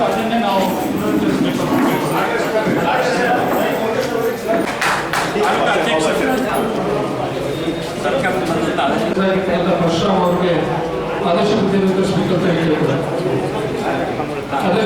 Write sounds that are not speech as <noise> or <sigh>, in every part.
ಅದನ್ನೇ ನಾವು ಎಲ್ಲ ವರ್ಷ ಅವ್ರಿಗೆ ಆದೇಶ ನಿರ್ದೇಶಬೇಕು ಅಂತ ಹೇಳಿದ್ರು ಅದೇ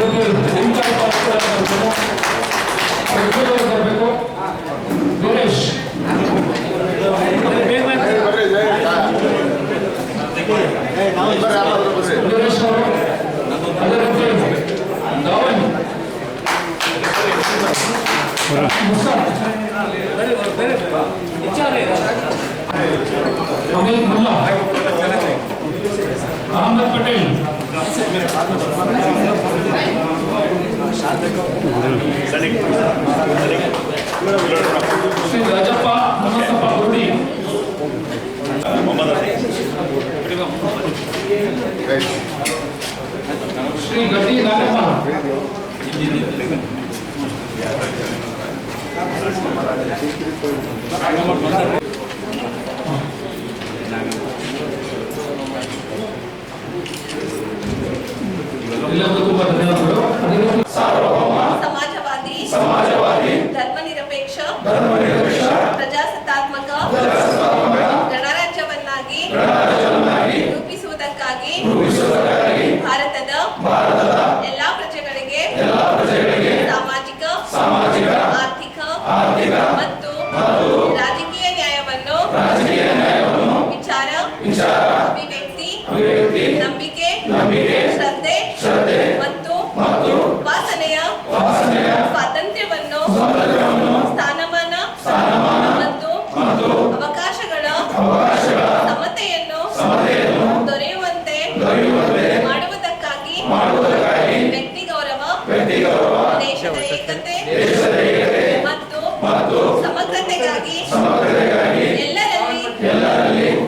Obrigado.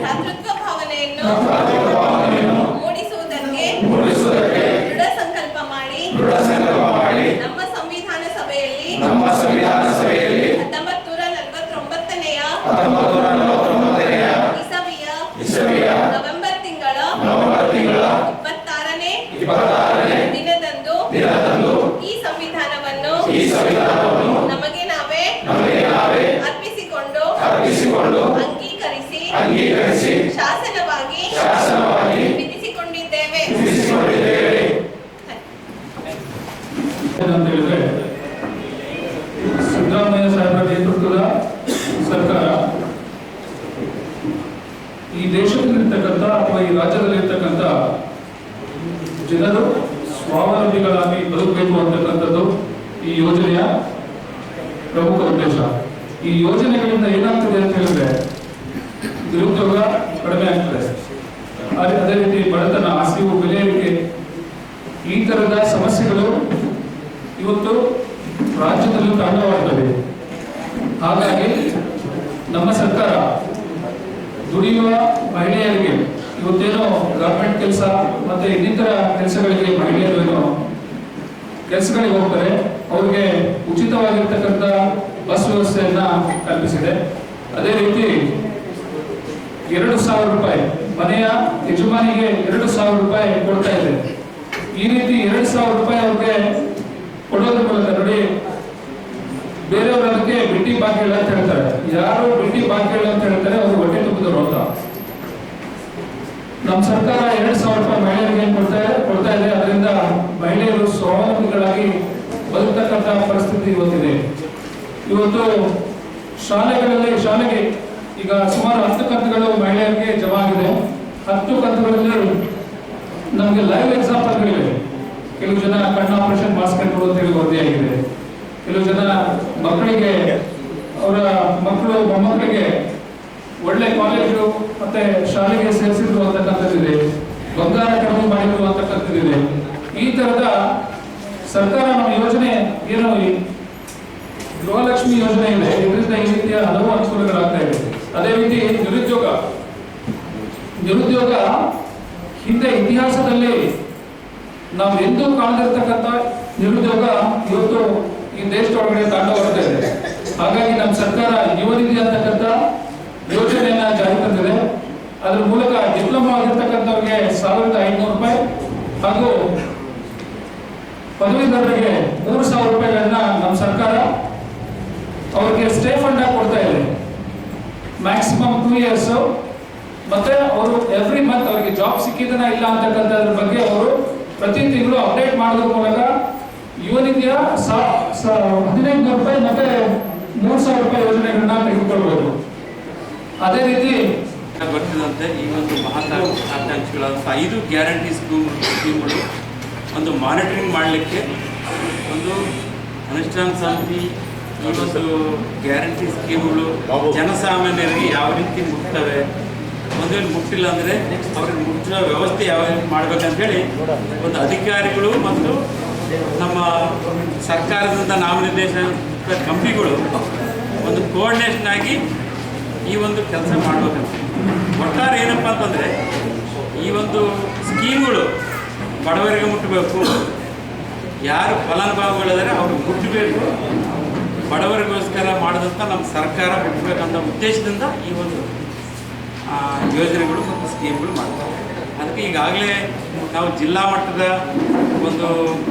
Patrick Kapalanen, <laughs> no problem. ಈ ಯೋಜನೆಯ ಪ್ರಮುಖ ಉದ್ದೇಶ. ಈ ಯೋಜನೆಗಳಿಂದ ಏನಾಗ್ತದೆ ಅಂತ ಹೇಳಿದ್ರೆ, ನಿರುದ್ಯೋಗ ಕಡಿಮೆ ಆಗ್ತದೆ. ಅದೇ ರೀತಿ ಬಡತನ, ಹಸಿವು, ಬೆಲೆ ಏರಿಕೆ, ಈ ತರದ ಸಮಸ್ಯೆಗಳು ಇವತ್ತು ರಾಜ್ಯದಲ್ಲೂ ತಾಂಡವಾಗ್ತವೆ ಹಾಗಾಗಿ ನಮ್ಮ ಸರ್ಕಾರ ದುಡಿಯುವ ಮಹಿಳೆಯರಿಗೆ ಇವತ್ತೇನೋ ಗವರ್ಮೆಂಟ್ ಕೆಲಸ ಮತ್ತೆ ಇನ್ನಿತರ ಕೆಲಸಗಳಿಗೆ ಮಹಿಳೆಯರು ಏನೋ ಕೆಲಸಗಳಿಗೆ ಹೋಗ್ತಾರೆ ಅವ್ರಿಗೆ ಉಚಿತವಾಗಿರ್ತಕ್ಕಂಥ ಬಸ್ ವ್ಯವಸ್ಥೆಯನ್ನ ಕಲ್ಪಿಸಿದೆ. ಅದೇ ರೀತಿ ಎರಡು ಸಾವಿರ ರೂಪಾಯಿ, ಮನೆಯ ಯಜಮಾನಿಗೆ ಎರಡು ಸಾವಿರ ರೂಪಾಯಿ ಕೊಡ್ತಾ ಇದೆ ಈ ರೀತಿ ಎರಡು ಸಾವಿರ ರೂಪಾಯಿ ಅವ್ರಿಗೆ ಕೊಡೋದ್ರ ಮೂಲಕ ನೋಡಿ ಬೇರೆಯವರು ಅದಕ್ಕೆ ಬಿಟ್ಟಿ ಬಾಕಿಲ್ಲ ಅಂತ ಹೇಳ್ತಾರೆ. ಯಾರು ಬಿಟ್ಟಿ ಬಾಕಿಲ್ಲ ಅಂತ ಹೇಳ್ತಾರೆ, ಅವರು ಹೊಟ್ಟೆ ತುಂಬಿದ್ರು ಅಂತ. ನಮ್ಮ ಸರ್ಕಾರ ಎರಡು ಸಾವಿರ ರೂಪಾಯಿ ಮಹಿಳೆಯರಿಗೆ ಕೊಡ್ತಾ ಕೊಡ್ತಾ ಇದೆ. ಅದರಿಂದ ಮಹಿಳೆಯರು ಸ್ವಾವಲಂಬಿಗಳಾಗಿ ಬದುಕತಕ್ಕಂತ ಪರಿಸ್ಥಿತಿ ಇವತ್ತಿದೆ. ಇವತ್ತು ಶಾಲೆಗಳಲ್ಲಿ, ಶಾಲೆಗೆ ಈಗ ಸುಮಾರು ಹತ್ತು ಕಂತುಗಳು ಮಹಿಳೆಯರಿಗೆ ಜಮಾ ಆಗಿದೆ. ಹತ್ತು ಕಂತುಗಳಲ್ಲಿ ನಮಗೆ ಲೈವ್ ಎಕ್ಸಾಂಪಲ್ಗಳಿವೆ ಕೆಲವು ಜನ ಕಣ್ಣು ಆಪರೇಷನ್ ಮಾಡಿಸ್ಕೊಂಡು ಅಂತ ಹೇಳಿ ವರದಿಯಾಗಿದೆ. ಕೆಲವು ಜನ ಮಕ್ಕಳಿಗೆ, ಅವರ ಮಕ್ಕಳು, ಮೊಮ್ಮಕ್ಕಳಿಗೆ ಒಳ್ಳೆ ಕಾಲೇಜು ಮತ್ತೆ ಶಾಲೆಗೆ ಸೇರಿಸಿದ್ರು ಅಂತಕ್ಕಂಥದ್ದಿದೆ. ಬಂಗಾರ ಕಡಿಮೆ ಮಾಡಿದ್ರು ಅಂತಕ್ಕಂಥದ್ದಿದೆ. ಈ ತರದ ಸರ್ಕಾರ ನಮ್ಮ ಯೋಜನೆ ಏನು ಗೃಹಲಕ್ಷ್ಮಿ ಯೋಜನೆ ಇದೆ. ಇದರಿಂದ ಈ ರೀತಿಯ ಹಲವು ಅನುಕೂಲಗಳಾಗ್ತಾ ಇದೆ. ಅದೇ ರೀತಿ ನಿರುದ್ಯೋಗ. ನಿರುದ್ಯೋಗ ಹಿಂದೆ ಇತಿಹಾಸದಲ್ಲಿ ನಾವು ಎಂದೂ ಕಾಣದಿರ್ತಕ್ಕಂಥ ನಿರುದ್ಯೋಗ ಇವತ್ತು ಈ ದೇಶದೊಳಗಡೆ ಬರ್ತಾ ಇದೆ. ಹಾಗಾಗಿ ನಮ್ಮ ಸರ್ಕಾರ ಯುವ ನಿಧಿ ಅಂತಕ್ಕಂಥ ಯೋಜನೆಯನ್ನ ಜಾರಿ ತಂದಿದೆ. ಅದ್ರ ಮೂಲಕ ಡಿಪ್ಲೊಮಾ ಆಗಿರ್ತಕ್ಕಂಥವ್ರಿಗೆ ಸಾವಿರದ ಐನೂರು ರೂಪಾಯಿ ಹಾಗೂ ಪದವೀಧರರಿಗೆ ಮೂರು ಸಾವಿರ ರೂಪಾಯಿಗಳನ್ನ ನಮ್ಮ ಸರ್ಕಾರ ಅವ್ರಿಗೆ ಸ್ಟೇ ಫಂಡ್ ಆಗಿ ಕೊಡ್ತಾ ಇದೆ. ಮ್ಯಾಕ್ಸಿಮಮ್ ಟೂ ಇಯರ್ಸ್ ಮತ್ತೆ ಅವರು ಎವ್ರಿ ಮಂತ್ ಅವರಿಗೆ ಜಾಬ್ ಸಿಕ್ಕಿದನ ಇಲ್ಲ ಅಂತಕ್ಕಂಥದ್ರ ಬಗ್ಗೆ ಅವರು ಪ್ರತಿ ತಿಂಗಳು ಅಪ್ಡೇಟ್ ಮಾಡೋದ್ರ ಮೂಲಕ ಯುವ ಇಂಡಿಯಾ ಹದಿನೈದು ರೂಪಾಯಿ ಮತ್ತೆ ಮೂರು ಸಾವಿರ ರೂಪಾಯಿ ಯೋಜನೆಗಳನ್ನ ತೆಗೆದುಕೊಳ್ಬಹುದು ಅದೇ ರೀತಿ ಬರ್ತಿದಂತೆ ಈ ಒಂದು ಮಹತ್ವಾಕಾಂಕ್ಷಿಗಳಾದಂಥ ಐದು ಗ್ಯಾರಂಟಿ ಸ್ಕೀಮ್ ಸ್ಕೀಮ್ಗಳು ಒಂದು ಮಾನಿಟರಿಂಗ್ ಮಾಡಲಿಕ್ಕೆ ಒಂದು ಅನುಷ್ಠಾನ ಸಮಿತಿ ಈ ಒಂದು ಗ್ಯಾರಂಟಿ ಸ್ಕೀಮ್ಗಳು ಜನಸಾಮಾನ್ಯರಿಗೆ ಯಾವ ರೀತಿ ಮುಟ್ತವೆ ಒಂದು ವೇಳೆ ಮುಟ್ಟಿಲ್ಲ ಅಂದರೆ ಅವ್ರಿಗೆ ಮುಟ್ಟಿನ ವ್ಯವಸ್ಥೆ ಯಾವ ರೀತಿ ಮಾಡ್ಬೇಕಂತೇಳಿ ಒಂದು ಅಧಿಕಾರಿಗಳು ಮತ್ತು ನಮ್ಮ ಸರ್ಕಾರದಿಂದ ನಾಮನಿರ್ದೇಶನ ಕಂಪ್ನಿಗಳು ಒಂದು ಕೋಆರ್ಡಿನೇಷನ್ ಆಗಿ ಈ ಒಂದು ಕೆಲಸ ಮಾಡಬೇಕಂತ. ಒಟ್ಟಾರೆ ಏನಪ್ಪ ಅಂತಂದರೆ ಈ ಒಂದು ಸ್ಕೀಮ್ಗಳು ಬಡವರಿಗೆ ಮುಟ್ಟಬೇಕು. ಯಾರು ಫಲಾನುಭವಿಗಳಿದ್ದಾರೆ ಅವ್ರಿಗೆ ಮುಟ್ಟಬೇಕು. ಬಡವರಿಗೋಸ್ಕರ ಮಾಡಿದಂಥ ನಮ್ಮ ಸರ್ಕಾರ ಮುಟ್ಟಬೇಕಂತ ಉದ್ದೇಶದಿಂದ ಈ ಒಂದು ಯೋಜನೆಗಳು ಮತ್ತು ಸ್ಕೀಮ್ಗಳು ಮಾಡ್ತಾರೆ. ಅದಕ್ಕೆ ಈಗಾಗಲೇ ನಾವು ಜಿಲ್ಲಾ ಮಟ್ಟದ ಒಂದು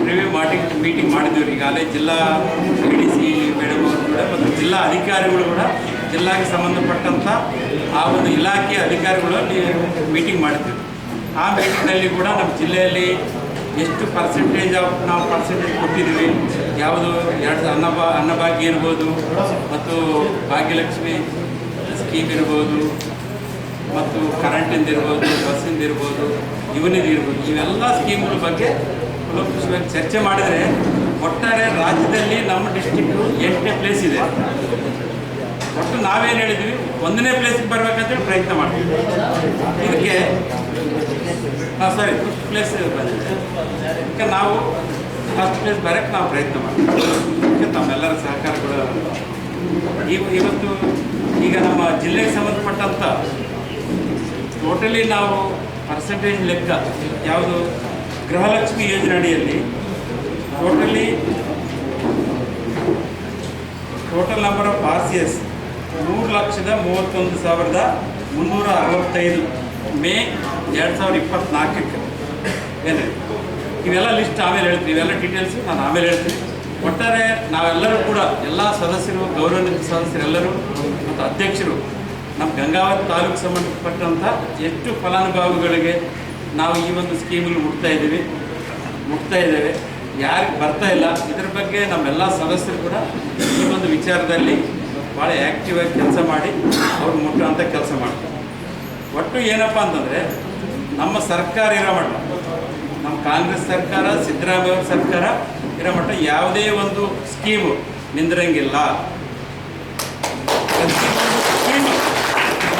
ರಿವ್ಯೂ ಮಾಡಿ ಮೀಟಿಂಗ್ ಮಾಡಿದ್ದೀವಿ. ಈಗಾಗಲೇ ಜಿಲ್ಲಾ ಎ ಡಿ ಸಿ ಮೇಡಮ್ ಅವರು ಕೂಡ ಮತ್ತು ಜಿಲ್ಲಾ ಅಧಿಕಾರಿಗಳು ಕೂಡ ಜಿಲ್ಲಾಗೆ ಸಂಬಂಧಪಟ್ಟಂಥ ಆ ಒಂದು ಇಲಾಖೆಯ ಅಧಿಕಾರಿಗಳು ಮೀಟಿಂಗ್ ಮಾಡಿದ್ದೀವಿ. ಆ ಮೀಟಿಂಗ್ನಲ್ಲಿ ಕೂಡ ನಮ್ಮ ಜಿಲ್ಲೆಯಲ್ಲಿ ಎಷ್ಟು ಪರ್ಸೆಂಟೇಜ್ ಆಫ್ ನಾವು ಪರ್ಸೆಂಟೇಜ್ ಕೊಟ್ಟಿದ್ದೀವಿ? ಯಾವುದು? ಎರಡು ಅನ್ನಭಾ ಅನ್ನಭಾಗ್ಯ ಇರ್ಬೋದು, ಮತ್ತು ಭಾಗ್ಯಲಕ್ಷ್ಮಿ ಸ್ಕೀಮ್ ಇರ್ಬೋದು, ಮತ್ತು ಕರೆಂಟಿಂದ ಇರ್ಬೋದು ಬಸ್ಸಿಂದ ಇರ್ಬೋದು ಇವನಿಂದ ಇರ್ಬೋದು. ಇವೆಲ್ಲ ಸ್ಕೀಮ್ಗಳ ಬಗ್ಗೆ ಕೂಲಂಕುಷವಾಗಿ ಚರ್ಚೆ ಮಾಡಿದರೆ, ಒಟ್ಟಾರೆ ರಾಜ್ಯದಲ್ಲಿ ನಮ್ಮ ಡಿಸ್ಟಿಕ್ಟು ಎಂಟನೇ ಪ್ಲೇಸ್ ಇದೆ. ಒಟ್ಟು ನಾವೇನು ಹೇಳಿದ್ವಿ? ಒಂದನೇ ಪ್ಲೇಸಿಗೆ ಬರ್ಬೇಕಂತೇಳಿ ಪ್ರಯತ್ನ ಮಾಡ್ತೀವಿ. ಇದಕ್ಕೆ, ಹಾಂ ಸರಿ ಫಸ್ಟ್ ಪ್ಲೇಸ್ ಬಂದಿದೆ ಇದಕ್ಕೆ ನಾವು ಫಸ್ಟ್ ಪ್ಲೇಸ್ ಬರೋಕ್ಕೆ ನಾವು ಪ್ರಯತ್ನ ಮಾಡ್ತೀವಿ. ಇದಕ್ಕೆ ತಮ್ಮೆಲ್ಲರ ಸಹಕಾರ ಕೂಡ ಇವ- ಇವತ್ತು ಈಗ ನಮ್ಮ ಜಿಲ್ಲೆಗೆ ಸಂಬಂಧಪಟ್ಟಂಥ ಟೋಟಲಿ ನಾವು ಪರ್ಸೆಂಟೇಜ್ ಲೆಕ್ಕ, ಯಾವುದು ಗೃಹಲಕ್ಷ್ಮಿ ಯೋಜನೆ ಅಡಿಯಲ್ಲಿ totally total number of R C S ಮೂರು ಲಕ್ಷದ ಮೂವತ್ತೊಂದು ಸಾವಿರದ ಮುನ್ನೂರ ಅರವತ್ತೈದು ಮೇ ಎರಡು ಸಾವಿರದ ಇಪ್ಪತ್ತ್ನಾಲ್ಕಕ್ಕೆ ಏನು ಇವೆಲ್ಲ ಲಿಸ್ಟ್ ಆಮೇಲೆ ಹೇಳ್ತೀನಿ. ಇವೆಲ್ಲ ಡೀಟೇಲ್ಸ್ ನಾನು ಆಮೇಲೆ ಹೇಳ್ತೀನಿ. ಒಟ್ಟಾರೆ ನಾವೆಲ್ಲರೂ ಕೂಡ ಎಲ್ಲ ಸದಸ್ಯರು, ಗೌರವಾನ್ವಿತ ಸದಸ್ಯರೆಲ್ಲರೂ ಮತ್ತು ಅಧ್ಯಕ್ಷರು, ನಮ್ಮ ಗಂಗಾವತಿ ತಾಲೂಕು ಸಂಬಂಧಪಟ್ಟಂಥ ಎಷ್ಟು ಫಲಾನುಭವಿಗಳಿಗೆ ನಾವು ಈ ಒಂದು ಸ್ಕೀಮ್ಗಳು ಮುಟ್ತಾ ಇದ್ದೀವಿ. ಮುಟ್ತಾ ಇದ್ದೇವೆ. ಯಾರಿಗೆ ಬರ್ತಾ ಇಲ್ಲ. ಇದ್ರ ಬಗ್ಗೆ ನಮ್ಮೆಲ್ಲ ಸದಸ್ಯರು ಕೂಡ ಈ ಒಂದು ವಿಚಾರದಲ್ಲಿ ಭಾಳ ಆ್ಯಕ್ಟಿವ್ ಆಗಿ ಕೆಲಸ ಮಾಡಿ, ಅವ್ರು ಮುಟ್ಟುವಂಥ ಕೆಲಸ ಮಾಡ್ತಾರೆ. ಒಟ್ಟು ಏನಪ್ಪ ಅಂತಂದರೆ, ನಮ್ಮ ಸರ್ಕಾರ ಇರೋ ಮಟ್ಟ ನಮ್ಮ ಕಾಂಗ್ರೆಸ್ ಸರ್ಕಾರ, ಸಿದ್ದರಾಮಯ್ಯ ಅವ್ರ ಸರ್ಕಾರ ಇರೋ ಮಟ್ಟ ಯಾವುದೇ ಒಂದು ಸ್ಕೀಮು ನಿಂದಿರಂಗಿಲ್ಲ.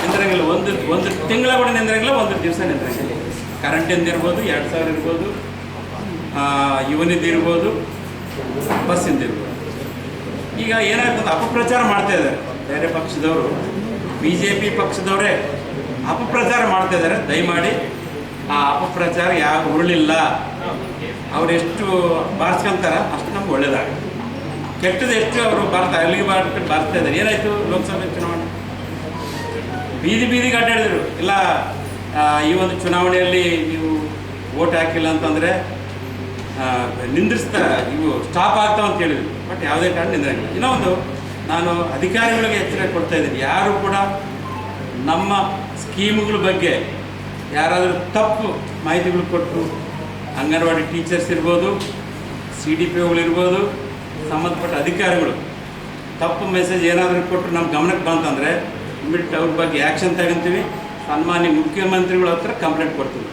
ನಿಂದ್ರಂಗಿಲ್ಲ, ಒಂದು ಒಂದು ತಿಂಗಳ ಕೂಡ ನಿಂದಿರಂಗಿಲ್ಲ, ಒಂದು ದಿವಸ ನಿಂದಿರಂಗಿಲ್ಲ. ಕರೆಂಟಿಂದ ಇರ್ಬೋದು, ಎರಡು ಸಾವಿರ ಇರ್ಬೋದು ಇವನಿದ್ದು ಇರ್ಬೋದು ಬಸ್ಸಿಂದ ಇರ್ಬೋದು. ಈಗ ಏನಾಗ್ತದೆ ಅಪಪ್ರಚಾರ ಮಾಡ್ತಾ ಇದ್ದಾರೆ. ಬೇರೆ ಪಕ್ಷದವರು ಬಿ ಜೆ ಪಿ ಪಕ್ಷದವರೇ ಅಪಪ್ರಚಾರ ಮಾಡ್ತಾ ಇದ್ದಾರೆ. ದಯಮಾಡಿ ಆ ಅಪಪ್ರಚಾರ ಯಾವ ಉರುಳಿಲ್ಲ. ಎಷ್ಟು ಬಾರಿಸ್ಕೊಂತಾರ ಅಷ್ಟು ನಮ್ಗೆ ಒಳ್ಳೇದಾಗ ಕೆಟ್ಟದ್ದು ಎಷ್ಟು ಅವರು ಬರ್ತಾ ಅಲ್ಲಿಗೆ ಬಾರ್ಬಿಟ್ಟು ಬರ್ತಾ ಇದ್ದಾರೆ. ಏನಾಯಿತು ಲೋಕಸಭೆ ಚುನಾವಣೆ? ಬೀದಿ ಬೀದಿಗೆ ಅಡ್ಡಾಡಿದ್ರು ಇಲ್ಲ ಈ ಒಂದು ಚುನಾವಣೆಯಲ್ಲಿ ನೀವು ಓಟ್ ಹಾಕಿಲ್ಲ ಅಂತಂದರೆ ನಿಂದಿಸ್ತಾ ಇವು ಸ್ಟಾಪ್ ಆಗ್ತಾವ ಅಂತ ಹೇಳಿದ್ರು. ಬಟ್ ಯಾವುದೇ ಕಾರಣ ನಿಂದ್ರಂಗಿಲ್ಲ. ಇನ್ನೊಂದು ನಾನು ಅಧಿಕಾರಿಗಳಿಗೆ ಎಚ್ಚರಿಕೆ ಕೊಡ್ತಾ ಇದ್ದೀನಿ. ಯಾರು ಕೂಡ ನಮ್ಮ ಸ್ಕೀಮ್ಗಳ ಬಗ್ಗೆ ಯಾರಾದರೂ ತಪ್ಪು ಮಾಹಿತಿಗಳು ಕೊಟ್ಟರು, ಅಂಗನವಾಡಿ ಟೀಚರ್ಸ್ ಇರ್ಬೋದು, ಸಿ ಡಿ ಪಿ ಇರ್ಬೋದು, ಸಂಬಂಧಪಟ್ಟ ಅಧಿಕಾರಿಗಳು, ತಪ್ಪು ಮೆಸೇಜ್ ಏನಾದರೂ ಕೊಟ್ಟು ನಮ್ಮ ಗಮನಕ್ಕೆ ಬಂತಂದರೆ ಇಮಿಡಿಯೇಟ್ ಅವ್ರ ಬಗ್ಗೆ ಆ್ಯಕ್ಷನ್ ತಗೊಂತೀವಿ. ಸನ್ಮಾನ್ಯ ಮುಖ್ಯಮಂತ್ರಿಗಳ ಹತ್ರ ಕಂಪ್ಲೇಂಟ್ ಕೊಡ್ತೀವಿ.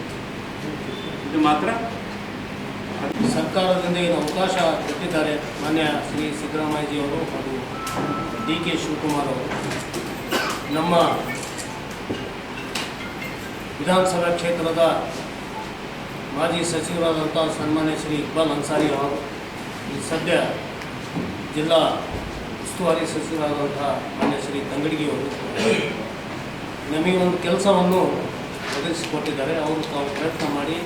ಇದು ಮಾತ್ರ ಸರ್ಕಾರದಿಂದ ಏನು ಅವಕಾಶ ಕೊಟ್ಟಿದ್ದಾರೆ ಮಾನ್ಯ ಶ್ರೀ ಸಿದ್ದರಾಮಯ್ಯಜಿಯವರು ಹಾಗೂ ಡಿ ಕೆ ಶಿವಕುಮಾರ್ ಅವರು. ನಮ್ಮ ವಿಧಾನಸಭಾ ಕ್ಷೇತ್ರದ ಮಾಜಿ ಸಚಿವರಾದಂಥ ಸನ್ಮಾನ್ಯ ಶ್ರೀ ಇಕ್ಬಾಲ್ ಅನ್ಸಾರಿ ಅವರು, ಈ ಸದ್ಯ ಜಿಲ್ಲಾ ಉಸ್ತುವಾರಿ ಸಚಿವರಾದಂಥ ಮಾನ್ಯ ಶ್ರೀ ತಂಗಡಿಗೆಯವರು ನಮಗೆ ಒಂದು ಕೆಲಸವನ್ನು ಒದಗಿಸಿಕೊಟ್ಟಿದ್ದಾರೆ. ಅವರು ತಾವು ಪ್ರಯತ್ನ ಮಾಡಿ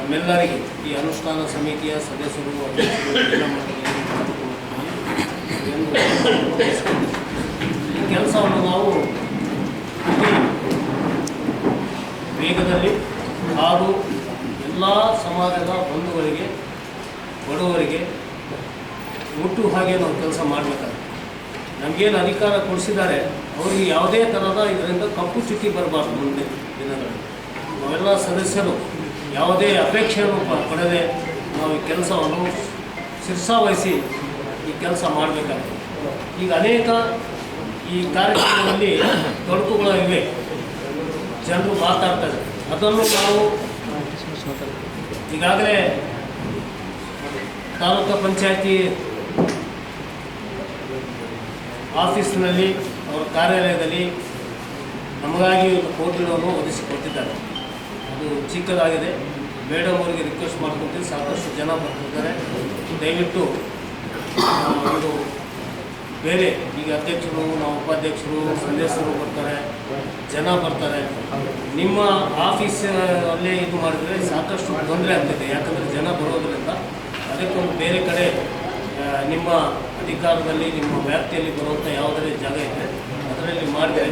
ನಮ್ಮೆಲ್ಲರಿಗೆ ಈ ಅನುಷ್ಠಾನ ಸಮಿತಿಯ ಸದಸ್ಯರು ಈ ಕೆಲಸವನ್ನು ನಾವು ವೇಗದಲ್ಲಿ ಹಾಗೂ ಎಲ್ಲ ಸಮಾಜದ ಬಂಧುಗಳಿಗೆ, ಬಡವರಿಗೆ ಒಟ್ಟು ಹಾಗೆ ನಾವು ಕೆಲಸ ಮಾಡಬೇಕಾಗುತ್ತೆ. ನಮಗೇನು ಅಧಿಕಾರ ಕೊಡಿಸಿದ್ದಾರೆ, ಅವರಿಗೆ ಯಾವುದೇ ಥರದ ಇದರಿಂದ ಕಪ್ಪು ಚುಕ್ಕಿ ಬರಬಾರ್ದು ಮುಂದೆ ದಿನಗಳಲ್ಲಿ. ನಾವೆಲ್ಲ ಸದಸ್ಯರು ಯಾವುದೇ ಅಪೇಕ್ಷೆಯನ್ನು ಪಡೆದೇ ನಾವು ಈ ಕೆಲಸವನ್ನು ಶಿರ್ಸಾವಹಿಸಿ ಈ ಕೆಲಸ ಮಾಡಬೇಕಾಗಿದೆ ಈಗ ಅನೇಕ ಈ ಕಾರ್ಯಕ್ರಮದಲ್ಲಿ ತೊಡಕುಗಳು ಇವೆ. ಜನರು ಮಾತಾಡ್ತಾರೆ ಅದನ್ನು ನಾವು ಈಗಾಗಲೇ ತಾಲೂಕು ಪಂಚಾಯತಿ ಆಫೀಸ್ನಲ್ಲಿ ಅವರ ಕಾರ್ಯಾಲಯದಲ್ಲಿ ನಮಗಾಗಿ ಒಂದು ಕೋಟಿಗಳನ್ನು ಒದಗಿಸಿಕೊಟ್ಟಿದ್ದಾರೆ. ಅದು ಚಿಕ್ಕದಾಗಿದೆ. ಮೇಡಮ್ ಅವರಿಗೆ ರಿಕ್ವೆಸ್ಟ್ ಮಾಡ್ಕೊತೀವಿ ಸಾಕಷ್ಟು ಜನ ಬರ್ತಿದ್ದಾರೆ. ದಯವಿಟ್ಟು ಇದು ಬೇರೆ ಈಗ ಅಧ್ಯಕ್ಷರು, ನಾವು ಉಪಾಧ್ಯಕ್ಷರು, ಸದಸ್ಯರು ಬರ್ತಾರೆ. ಜನ ಬರ್ತಾರೆ. ನಿಮ್ಮ ಆಫೀಸ್ ಅಲ್ಲೇ ಇದು ಮಾಡಿದರೆ ಸಾಕಷ್ಟು ತೊಂದರೆ ಆಗ್ತಿದೆ. ಯಾಕಂದರೆ ಜನ ಬರೋದರಿಂದ ಅದಕ್ಕೊಂದು ಬೇರೆ ಕಡೆ ನಿಮ್ಮ ಅಧಿಕಾರದಲ್ಲಿ, ನಿಮ್ಮ ವ್ಯಾಪ್ತಿಯಲ್ಲಿ ಬರುವಂಥ ಯಾವುದೇ ಜಾಗ ಇದೆ ಅದರಲ್ಲಿ ಮಾಡಿದರೆ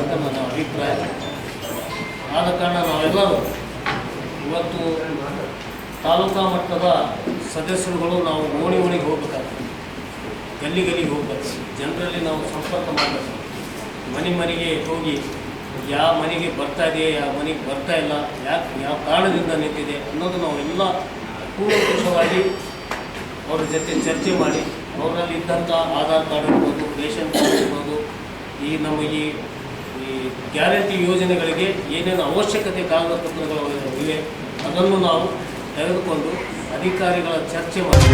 ಅಂತ ನನ್ನ ಅಭಿಪ್ರಾಯ. ಆದ ಕಾರಣ ನಾವೆಲ್ಲರೂ ಇವತ್ತು ತಾಲೂಕಾ ಮಟ್ಟದ ಸದಸ್ಯರುಗಳು ನಾವು ಓಣಿ ಓಣಿಗೆ ಹೋಗ್ಬೇಕಾಗ್ತದೆ. ಗಲ್ಲಿ ಗಲ್ಲಿಗೆ ಹೋಗ್ಬೇಕು ಜನರಲ್ಲಿ ನಾವು ಸಂಪರ್ಕ ಮಾಡಬೇಕು. ಮನೆ ಮನೆಗೆ ಹೋಗಿ ಯಾವ ಮನೆಗೆ ಬರ್ತಾ ಇದೆ ಯಾವ ಮನೆಗೆ ಬರ್ತಾ ಇಲ್ಲ, ಯಾಕೆ, ಯಾವ ಕಾರಣದಿಂದ ನಿಂತಿದೆ ಅನ್ನೋದು ನಾವು ಎಲ್ಲ ಕೂಲಂಕುಷವಾಗಿ ಅವ್ರ ಜೊತೆ ಚರ್ಚೆ ಮಾಡಿ ಅವರಲ್ಲಿ ಇದ್ದಂಥ ಆಧಾರ್ ಕಾರ್ಡ್ ಇರ್ಬೋದು, ರೇಷನ್ ಕಾರ್ಡ್ ಇರ್ಬೋದು, ಈ ನಮಗೆ ಗ್ಯಾರಂಟಿ ಯೋಜನೆಗಳಿಗೆ ಏನೇನು ಅವಶ್ಯಕತೆ ಕಾಗದಪತ್ರಗಳು ಇವೆ ಅದನ್ನು ನಾವು ತೆಗೆದುಕೊಂಡು ಅಧಿಕಾರಿಗಳ ಚರ್ಚೆ ಮಾಡಿ